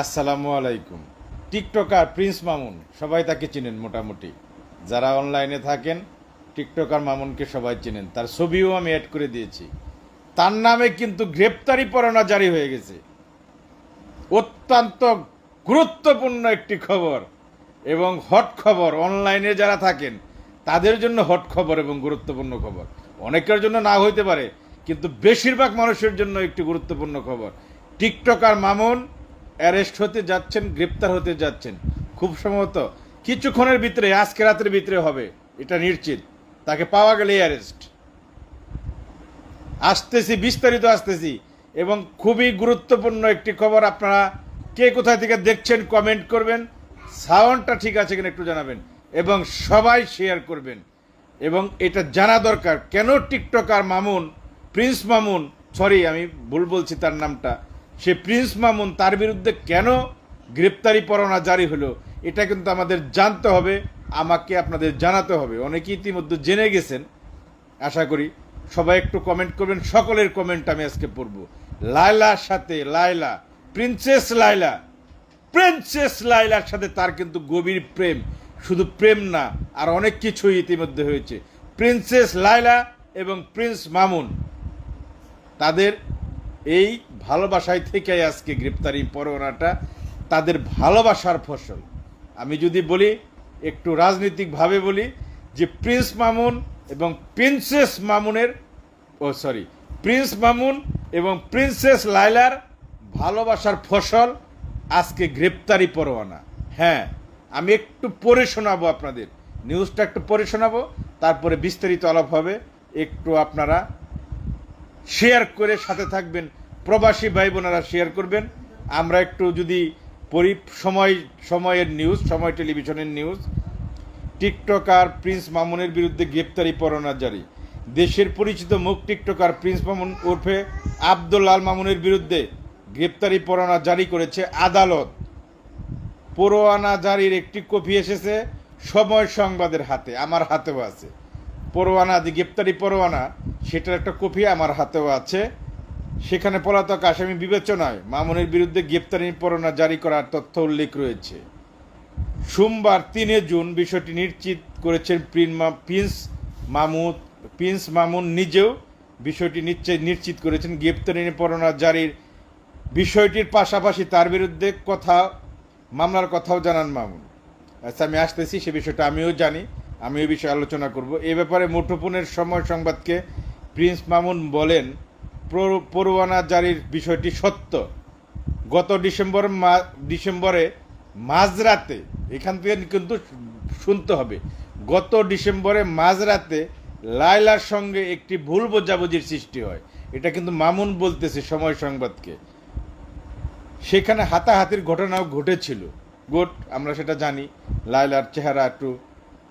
আসসালামু আলাইকুম। TikToker Prince Mamun, সবাই তাকে চিনেন মোটামুটি। যারা অনলাইনে থাকেন, টিকটকার মামুনকে সবাই চেনেন। তার ছবিও আমি অ্যাড করে দিয়েছি। তার নামে কিন্তু গ্রেপ্তারি পরোয়ানা জারি হয়ে গেছে। অত্যন্ত গুরুত্বপূর্ণ একটি খবর এবং হট খবর, অনলাইনে যারা থাকেন, তাদের জন্য হট খবর এবং গুরুত্বপূর্ণ খবর। অনেকের জন্য না হইতে পারে, কিন্তু বেশিরভাগ মানুষের জন্য একটি গুরুত্বপূর্ণ খবর। টিকটকার মামুন অ্যারেস্ট হতে যাচ্ছেন, গ্রেপ্তার হতে যাচ্ছেন। খুব সম্ভবত কিছুক্ষণের ভিতরে, আজকে রাতের ভিতরে হবে। এটা নিশ্চিত। তাকে পাওয়া গেলেই অ্যারেস্ট। আসতেছি, বিস্তারিত আসতেছি। এবং খুবই গুরুত্বপূর্ণ একটি খবর আপনারা কে কোথায় থেকে দেখছেন কমেন্ট করবেন। সাউন্ডটা ঠিক আছে কিনা একটু জানাবেন। এবং সবাই শেয়ার করবেন। এবং এটা জানা দরকার। কেন TikToker Mamun, prince Mamun sorry আমি ভুল বলছি তার নামটা। সে প্রিন্স মামুন তার বিরুদ্ধে কেন গ্রেপ্তারি পরোয়ানা জারি হলো, এটা কিন্তু আমাদের জানতে হবে, আমাকে আপনাদের জানাতে হবে। অনেকে ইতিমধ্যে জেনে গেছেন, আশা করি সবাই একটু কমেন্ট করবেন, সকলের কমেন্ট আমি আজকে পড়ব। লায়লার সাথে লায়লা প্রিন্সেস লায়লা প্রিন্সেস লায়লার সাথে তার কিন্তু গভীর প্রেম। শুধু প্রেম না, আর অনেক কিছুই ইতিমধ্যে হয়েছে। প্রিন্সেস লায়লা এবং প্রিন্স মামুন, তাদের এই ভালোবাসায় থেকে আজকে গ্রেপ্তারি পরোয়ানাটা তাদের ভালোবাসার ফসল। আমি যদি বলি, একটু রাজনৈতিকভাবে বলি, যে প্রিন্স মামুন এবং প্রিন্সেস মামুনের, ও সরি, প্রিন্স মামুন এবং প্রিন্সেস লাইলার ভালোবাসার ফসল আজকে গ্রেপ্তারি পরোয়ানা। হ্যাঁ আমি একটু পড়ে শোনাবো আপনাদের। নিউজটা একটু পড়ে শোনাবো, তারপরে বিস্তারিত আলাপ হবে। একটু আপনারা শেয়ার করে সাথে থাকবেন। প্রবাসী ভাই বোনেরা শেয়ার করবেন। আমরা একটু যদি পরি, সময়, সময়ের নিউজ সময় টেলিভিশনের নিউজ টিকটকার প্রিন্স মামুনের বিরুদ্ধে গ্রেপ্তারি পরোয়ানা জারি। দেশের পরিচিত মুখ টিকটকার প্রিন্স মামুন ওরফে আব্দুল্লাল মামুনের বিরুদ্ধে গ্রেপ্তারি পরোয়ানা জারি করেছে আদালত। পরোয়ানা জারির একটি কপি এসেছে সময় সংবাদের হাতে, আমার হাতেও আছে। পরোয়ানা গ্রেপ্তারি পরোয়ানা সেটার একটা কপি আমার হাতেও আছে। সেখানে পলাতক আসামি বিবেচনায় মামুনের বিরুদ্ধে গ্রেপ্তারি পরোয়ানা জারি করার তথ্য উল্লেখ রয়েছে। সোমবার তিনে জুন বিষয়টি নিশ্চিত করেছেন প্রিন- প্রিন্স মামুদ প্রিন্স মামুন নিজেও বিষয়টি নিশ্চয় নিশ্চিত করেছেন গ্রেপ্তারি পরোয়ানা জারির বিষয়টির পাশাপাশি তার বিরুদ্ধে কথা মামলার কথাও জানান মামুন। আচ্ছা আমি আসতেছি, সে বিষয়টা আমিও জানি, আমি এই বিষয়ে আলোচনা করব। এ ব্যাপারে মুঠোফোনের সময় সংবাদকে প্রিন্স মামুন বলেন পরোয়ানা জারির বিষয়টি সত্য। গত ডিসেম্বর ডিসেম্বরে মাঝরাতে, এখান থেকে কিন্তু শুনতে হবে, গত ডিসেম্বরে মাঝরাতে লায়লার সঙ্গে একটি ভুল বোঝাবুঝির সৃষ্টি হয়। এটা কিন্তু মামুন বলতেছে সময় সংবাদকে। সেখানে হাতাহাতির ঘটনাও ঘটেছিল। গোট, আমরা সেটা জানি, লায়লার চেহারা একটু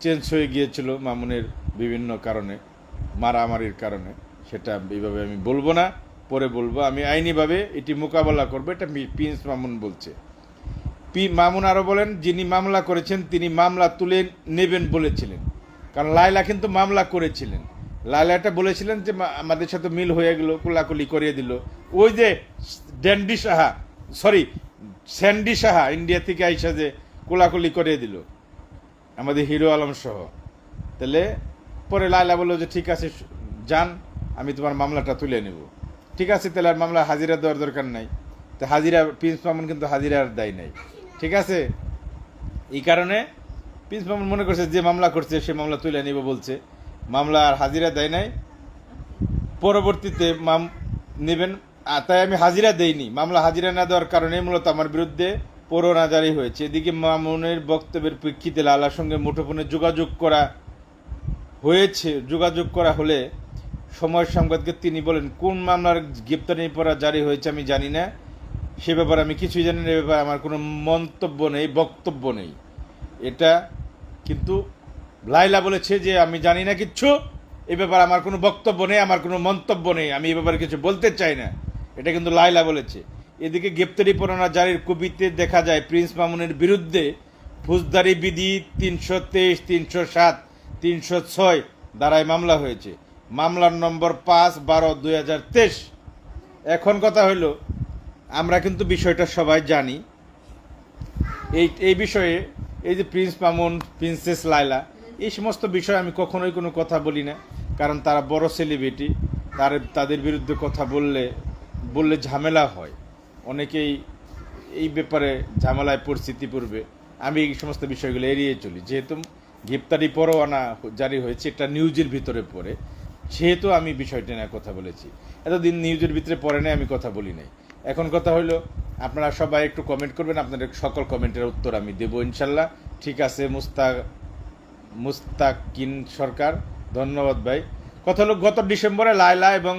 চেঞ্জ হয়ে গিয়েছিল মামুনের বিভিন্ন কারণে। মারামারির কারণে। সেটা এইভাবে আমি বলব না, পরে বলব। আমি আইনিভাবে এটি মোকাবেলা করব, এটা প্রিন্স মামুন বলছে। পি মামুন আরও বলেন, যিনি মামলা করেছেন, তিনি মামলা তুলে নেবেন বলেছিলেন। কারণ লায়লা কিন্তু মামলা করেছিলেন। লায়লা এটা বলেছিলেন যে আমাদের সাথে মিল হয়ে গেল, কোলাকুলি করিয়ে দিল। ওই যে Dandy Saha, sorry, Sandy Saha India থেকে আইসা যে কোলাকুলি করিয়ে দিল, আমাদের হিরো আলম সহ। তাহলে পরে লায়লা বলল যে, ঠিক আছে, যান, আমি তোমার মামলাটা তুলে নেব। ঠিক আছে, তাহলে আর মামলা হাজিরা দেওয়ার দরকার নাই। তো হাজিরা, প্রিন্স মামুন কিন্তু হাজিরার দায় নাই। ঠিক আছে? এই কারণে প্রিন্স মামুন মনে করছে, যে মামলা করছে, সে মামলা তুলে নিব, বলছে। মামলা আর হাজিরা দেয় নাই। পরবর্তীতে মাম, নেবেন। তাই আমি হাজিরা দেইনি। মামলা হাজিরা না দেওয়ার কারণে মূলত আমার বিরুদ্ধে পরোয়ানা জারি হয়েছে। এদিকে মামুনের বক্তব্যের প্রেক্ষিতে লালার সঙ্গে মুঠোফোনে যোগাযোগ করা হয়েছে, যোগাযোগ করা হলে সময় সংবাদকে তিনি বলেন, কোন মামলার গ্রেপ্তারি পড়া জারি হয়েছে আমি জানি না। সে ব্যাপারে আমি কিছুই জানি না, এ ব্যাপারে আমার কোনো মন্তব্য নেই, বক্তব্য নেই। এটা কিন্তু লাইলা বলেছে যে আমি জানি না কিচ্ছু, এ ব্যাপারে আমার কোনো বক্তব্য নেই, আমার কোনো মন্তব্য নেই, আমি এ ব্যাপারে কিছু বলতে চাই না। এটা কিন্তু লাইলা বলেছে। এদিকে গ্রেপ্তারি পরোয়ানা জারির কবিতে দেখা যায়, প্রিন্স মামুনের বিরুদ্ধে ফৌজদারি বিধি তিনশো তেইশ, তিনশো সাত তিনশো ছয় দ্বারায় মামলা হয়েছে। মামলার নম্বর পাঁচ বারো দুই হাজার তেইশ। এখন কথা হলো আমরা কিন্তু বিষয়টা সবাই জানি। এই এই বিষয়ে এই যে প্রিন্স মামুন, প্রিন্সেস লাইলা এই সমস্ত বিষয়ে আমি কখনোই কোনো কথা বলি না। কারণ তারা বড় সেলিব্রিটি তার, তাদের বিরুদ্ধে কথা বললে বললে ঝামেলা হয়। অনেকেই এই ব্যাপারে ঝামেলায় পরিস্থিতি পড়বে আমি এই সমস্ত বিষয়গুলো এড়িয়ে চলি। যেহেতু গ্রেপ্তারি পরোয়ানা জারি হয়েছে। একটা নিউজের ভিতরে পড়ে। সেহেতু আমি বিষয়টি নিয়ে কথা বলেছি। এতদিন নিউজের ভিতরে পড়ে নাই, আমি কথা বলি নাই। এখন কথা হলো আপনারা সবাই একটু কমেন্ট করবেন, আপনাদের সকল কমেন্টের উত্তর আমি দেবো ইনশাল্লাহ। ঠিক আছে মুস্তাক মুস্তাকিন সরকার, ধন্যবাদ ভাই। কথা হলো, গত ডিসেম্বরে লায়লা এবং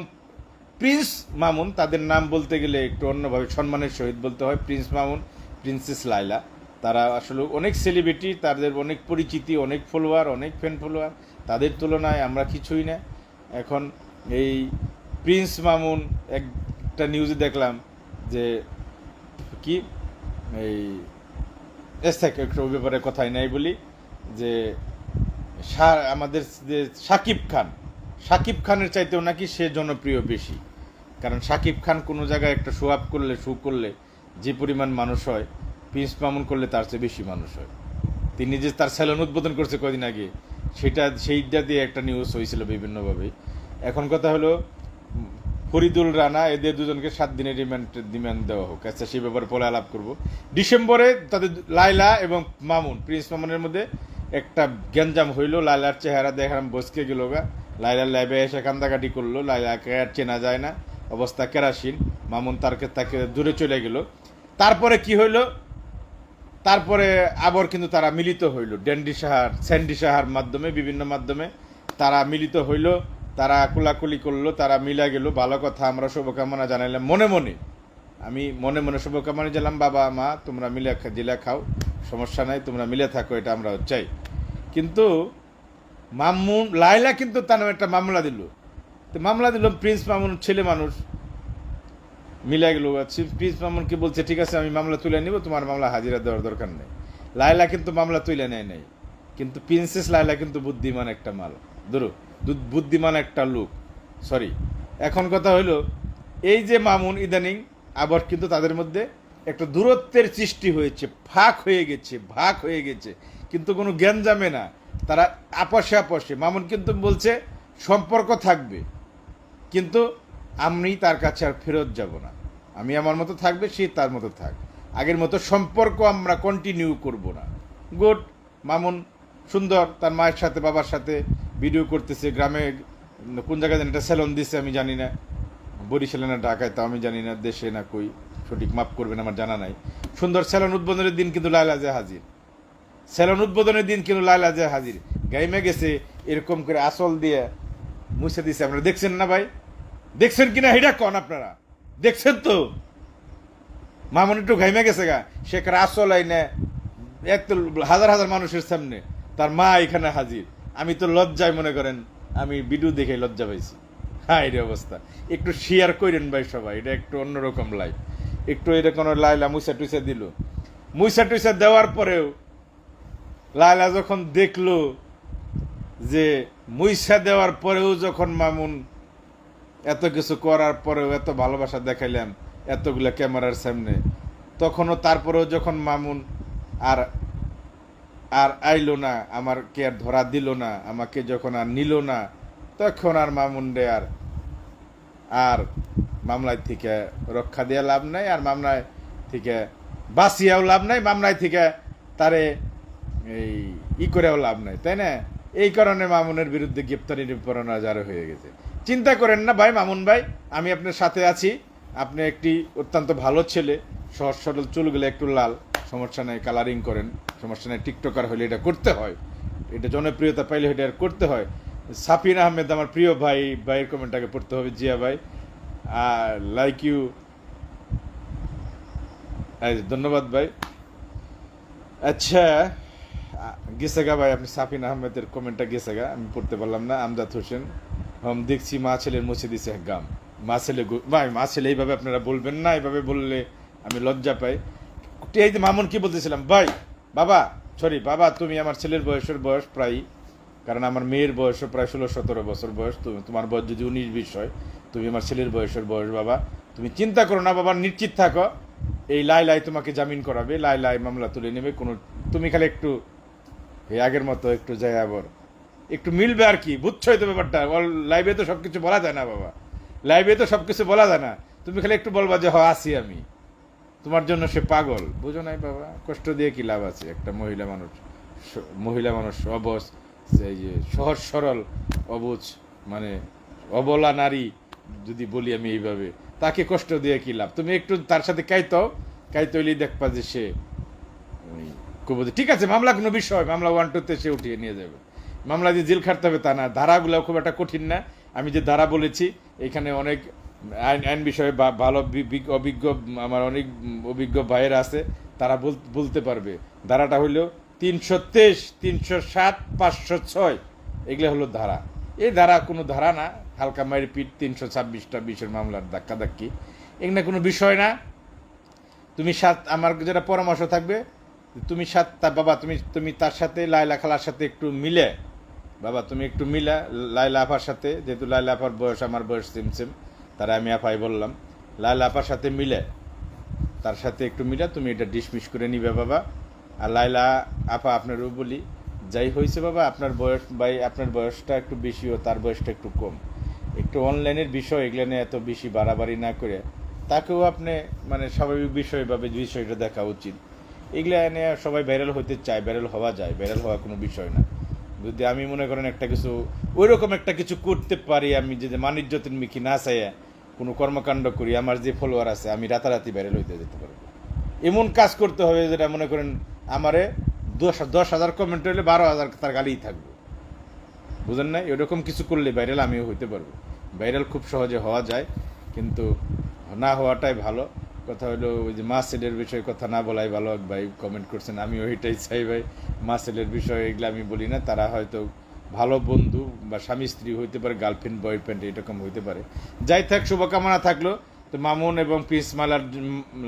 প্রিন্স মামুন, তাদের নাম বলতে গেলে একটু অন্যভাবে সম্মানের সহিত বলতে হয়, প্রিন্স মামুন, প্রিন্সেস লাইলা তারা আসলে অনেক সেলিব্রিটি তাদের অনেক পরিচিতি, অনেক ফলোয়ার অনেক ফ্যান ফলোয়ার তাদের তুলনায় আমরা কিছুই না। এখন এই প্রিন্স মামুন একটা নিউজে দেখলাম যে কি? এই এস থেকে একটু ব্যাপারে কথাই নাই বলি, যে আমাদের যে সাকিব খান, সাকিব খানের চাইতেও নাকি সে জনপ্রিয় বেশি। কারণ সাকিব খান কোনো জায়গায় একটা শো আপ করলে শো করলে যে পরিমাণ মানুষ হয় প্রিন্স মামুন করলে তার চেয়ে বেশি মানুষ হয়। তিনি যে তার স্যালন উদ্বোধন করছে কদিন আগে, সেটা, সেইটা দিয়ে একটা নিউজ হয়েছিল বিভিন্নভাবে। এখন কথা হলো, ফরিদুল রানা, এদের দুজনকে সাত দিনের রিমান্ড ডিমান্ড দেওয়া হোক। আচ্ছা সেই ব্যাপারে পরে আলাপ করব। ডিসেম্বরে তাদের লাইলা এবং মামুন, প্রিন্স মামুনের মধ্যে একটা গ্যাঞ্জাম হইল। লাইলার চেহারা দেখালাম বসকে গেল গা। লাইলার ল্যাবে এসে কান্দাকাটি করল। লাইলাকে আর চেনা যায় না। অবস্থা কেরাসিন। মামুন তারকে, তাকে দূরে চলে গেল। তারপরে কি হইল? তারপরে আবার কিন্তু তারা মিলিত হইল। ড্যান্ডি সাহার, স্যান্ডি সাহার মাধ্যমে, বিভিন্ন মাধ্যমে তারা মিলিত হইল, তারা কোলাকুলি করল, তারা মিলা গেল। ভালো কথা, আমরা শুভকামনা জানাইলাম। মনে মনে, আমি মনে মনে শুভকামনা জানালাম বাবা, মা, তোমরা মিলে জিলা খাও, সমস্যা নাই, তোমরা মিলে থাকো, এটা আমরা চাই। কিন্তু মামুন লাইলা কিন্তু তার একটা মামলা দিল। তো মামলা দিল, প্রিন্স মামুন, ছেলে মানুষ। মিলে গেল প্রিন্স মামুনকে বলছে, ঠিক আছে, আমি মামলা তুলে নিব, তোমার মামলা হাজিরা দেওয়ার দরকার নেই। লায়লা কিন্তু মামলা তুলে নেয় নাই। কিন্তু প্রিন্সেস লায়লা কিন্তু বুদ্ধিমান একটা মাল। ধরো বুদ্ধিমান একটা লোক। সরি। এখন কথা হইল, এই যে মামুন ইদানিং আবার কিন্তু তাদের মধ্যে একটা দূরত্বের সৃষ্টি হয়েছে, ফাঁক হয়ে গেছে, ভাগ হয়ে গেছে। কিন্তু কোনো জ্ঞান জামে না, তারা আপসে আপসে। মামুন কিন্তু বলছে, সম্পর্ক থাকবে। কিন্তু আমি তার কাছে আর ফেরত যাব না। আমি আমার মতো থাকবে, সে তার মতো থাক। আগের মতো সম্পর্ক আমরা কন্টিনিউ করব না। গুড, মামুন, সুন্দর, তার মায়ের সাথে, বাবার সাথে ভিডিও করতেছে গ্রামে। কোন জায়গায় যেন একটা স্যালন দিছে, আমি জানি না। বরিশালে না ঢাকায় তা আমি জানি না, দেশে না কই। সঠিক মাপ করবেন আমার জানা নাই। সুন্দর স্যালন উদ্বোধনের দিন কিন্তু লাইলা যে হাজির। স্যালন উদ্বোধনের দিন কিন্তু লাইলা যে হাজির। গাইমে গেছে, এরকম করে আসল দিয়ে মুছে দিছে। আপনারা দেখছেন না ভাই? দেখছেন কিনা এটা কন আপনারা? দেখছেন তো? মামুন একটু ঘাইমে গেছে গা। সে আসল আইনে এক তো হাজার হাজার মানুষের সামনে তার মা এখানে হাজির। আমি তো লজ্জায় মনে করেন, আমি ভিডিও দেখে লজ্জা পাইছি। হ্যাঁ এই অবস্থা। একটু শেয়ার করেন ভাই সবাই, এটা একটু অন্যরকম লাইফ একটু এরকম লাইলা মুসা টুসা দিল। মুসা টুসা দেওয়ার পরেও লাইলা যখন দেখল যে মুইসা দেওয়ার পরেও যখন মামুন এত কিছু করার পরেও এত ভালোবাসা দেখাইলাম এতগুলা ক্যামেরার সামনে। তখনও তারপরেও যখন মামুন আর আর আইলো না আমার কে আর ধরা দিল না, আমাকে যখন আর নিল না, তখন আর মামুন রে আর আর মামলায় থেকে রক্ষা দেওয়া লাভ নাই, আর মামলায় থেকে বাঁচিয়াও লাভ নাই, মামলায় থেকে তারে এই ই করেও লাভ নাই, তাই না? এই কারণে মামুনের বিরুদ্ধে গ্রেপ্তারি পরোয়ানা জারি হয়ে গেছে। চিন্তা করেন না ভাই, মামুন ভাই, আমি আপনার সাথে আছি। আপনি একটি অত্যন্ত ভালো ছেলে, সহজ সরল চুলগুলো একটু লাল, সমস্যা নাই কালারিং করেন, সমস্যা নাই, টিকটকার হলে এটা করতে হয়। এটা জনপ্রিয়তা পাইলে এটা আর করতে হয়। সাফিন আহমেদ, আমার প্রিয় ভাই, ভাইয়ের কমেন্টটাকে পড়তে হবে, জিয়া ভাই। আর লাইক ইউ ধন্যবাদ ভাই। আচ্ছা আ- গেছে গা ভাই, আপনি সাফিন আহমেদের কমেন্টটা গেছে গা আমি পড়তে পারলাম না আমজাদ হোসেন। দেখছি মা ছেলের মুছে দিছে এক গাম। মা ছেলে ভাই, মা ছেলে এইভাবে আপনারা বলবেন না, এইভাবে বললে আমি লজ্জা পাই। এই মামুন কি বলতেছিলাম? ভাই, বাবা সরি বাবা, তুমি আমার ছেলের বয়সের বয়স প্রায়, কারণ আমার মেয়ের বয়সও প্রায় ষোলো, সতেরো বছর বয়স, তুমি তোমার বয়স যদি উনিশ, বিশ হয়, তুমি আমার ছেলের বয়সের বয়স, বাবা। তুমি চিন্তা করো না, বাবা, নিশ্চিত থাকো। এই লাই লাই তোমাকে জামিন করাবে, লাই লাই মামলা তুলে নেবে, কোনো তুমি খালি একটু এই আগের মতো একটু যাই আবার। একটু মিলবে আর কি বুঝছোই তো ব্যাপারটা? লাইভে তো সব কিছু বলা যায় না বাবা। লাইভে তো সব কিছু বলা যায় না। তুমি খালি একটু বলবা যে, হ, আসি আমি। তোমার জন্য সে পাগল। বুঝো নাই বাবা, কষ্ট দিয়ে কি লাভ আছে? একটা মহিলা মানুষ মহিলা মানুষ অবস সেই যে সহজ সরল, অবুজ মানে অবলা নারী, যদি বলি আমি এইভাবে, তাকে কষ্ট দিয়ে কি লাভ? তুমি একটু তার সাথে কাইতো কাইতইলেই দেখবা যে সে ওই কবুতর ঠিক আছে, মামলা কোনো বিষয়, মামলা ওয়ান টুতে সে উঠিয়ে নিয়ে যাবে। মামলা দিয়ে জেল খাটতে হবে তা না। ধারাগুলো খুব একটা কঠিন না। আমি যে ধারা বলেছি, এখানে অনেক আইন আইন বিষয়ে ভালো অভিজ্ঞ, আমার অনেক অভিজ্ঞ ভাইয়েরা আছে, তারা বল- বলতে পারবে। ধারাটা হইল তিনশো তেইশ, তিনশো সাত, পাঁচশো ছয়। এগুলো হলো ধারা। এই ধারা কোনো ধারা না। হালকা মায়ের পিঠ তিনশো ছাব্বিশটা বিশের মামলার ধাক্কা ধাক্কি এগুলো কোনো বিষয় না। তুমি সাত, আমার যেটা পরামর্শ থাকবে, তুমি সাত বাবা, তুমি তুমি তার সাথে লাইলা খালার সাথে একটু মিলে বাবা, তুমি একটু মিলা লাইলা আপার সাথে, যেহেতু লাইলা আপার বয়স, আমার বয়স সেম সেম তারা আমি আপাই বললাম লাইলা আপার সাথে মিলে, তার সাথে একটু মিলা, তুমি এটা ডিসমিস করে নিবে বাবা। আর লাইলা আপা আপনারও বলি, যাই হয়েছে বাবা, আপনার বয়স, ভাই, আপনার বয়সটা একটু বেশি ও তার বয়সটা একটু কম। একটু অনলাইনের বিষয় এগুলো নিয়ে এত বেশি বাড়াবাড়ি না করে, তাকেও আপনি মানে স্বাভাবিক বিষয়ভাবে বিষয়টা দেখা উচিত। এগুলো নিয়ে সবাই ভাইরাল হতে চায় ভাইরাল হওয়া যায় ভাইরাল হওয়া কোনো বিষয় না। যদি আমি মনে করেন একটা কিছু ওই রকম একটা কিছু করতে পারি আমি যদি মানিজ্যতের মিকি না চাইয়া কোনো কর্মকাণ্ড করি, আমার যে ফলোয়ার আছে, আমি রাতারাতি ভাইরাল হইতে যেতে পারব। এমন কাজ করতে হবে যেটা মনে করেন আমারে দশ দশ হাজার কমেন্ট হলে বারো হাজার তার গালিই থাকবে। বুঝেন না এরকম কিছু করলে ভাইরাল আমিও হইতে পারব। ভাইরাল খুব সহজে হওয়া যায়, কিন্তু না হওয়াটাই ভালো। কথা হলো, ওই যে মাসেলের বিষয়ে কথা না বলাই ভালো ভাই কমেন্ট করছেন আমি ওইটাই চাই ভাই। মাসেলের বিষয়ে এগুলো আমি বলি না, তারা হয়তো ভালো বন্ধু বা স্বামী স্ত্রী হইতে পারে গার্লফ্রেন্ড বয়ফ্রেন্ড এরকম হইতে পারে। যাই থাক, শুভকামনা থাকল। তো মামুন এবং প্রিন্স মালার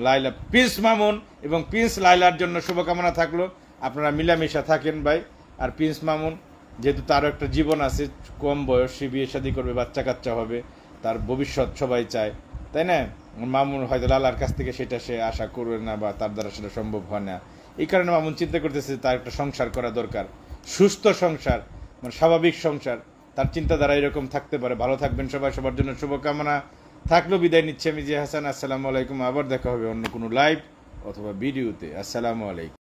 লাইলা, প্রিন্স মামুন এবং প্রিন্স লাইলার জন্য শুভকামনা থাকল। আপনারা মিলামিশা থাকেন ভাই। আর প্রিন্স মামুন, যেহেতু তারও একটা জীবন আছে, কম বয়স সে বিয়ে শাদী করবে বাচ্চা কাচ্চা হবে, তার ভবিষ্যৎ সবাই চায়। তাই না? মামুন হয়তো লালার কাছ থেকে সেটা সে আশা করবে না বা তার দ্বারা সেটা সম্ভব হয় না। এই কারণে মামুন চিন্তা করতেছে তার একটা সংসার করা দরকার। সুস্থ সংসার মানে স্বাভাবিক সংসার। তার চিন্তাধারা এরকম থাকতে পারে। ভালো থাকবেন সবাই, সবার জন্য শুভকামনা। থাকলেও বিদায় নিচ্ছে আমি জিয়া হাসান। আসসালামু আলাইকুম। আবার দেখা হবে অন্য কোনো লাইভ অথবা ভিডিওতে আসসালামু আলাইকুম।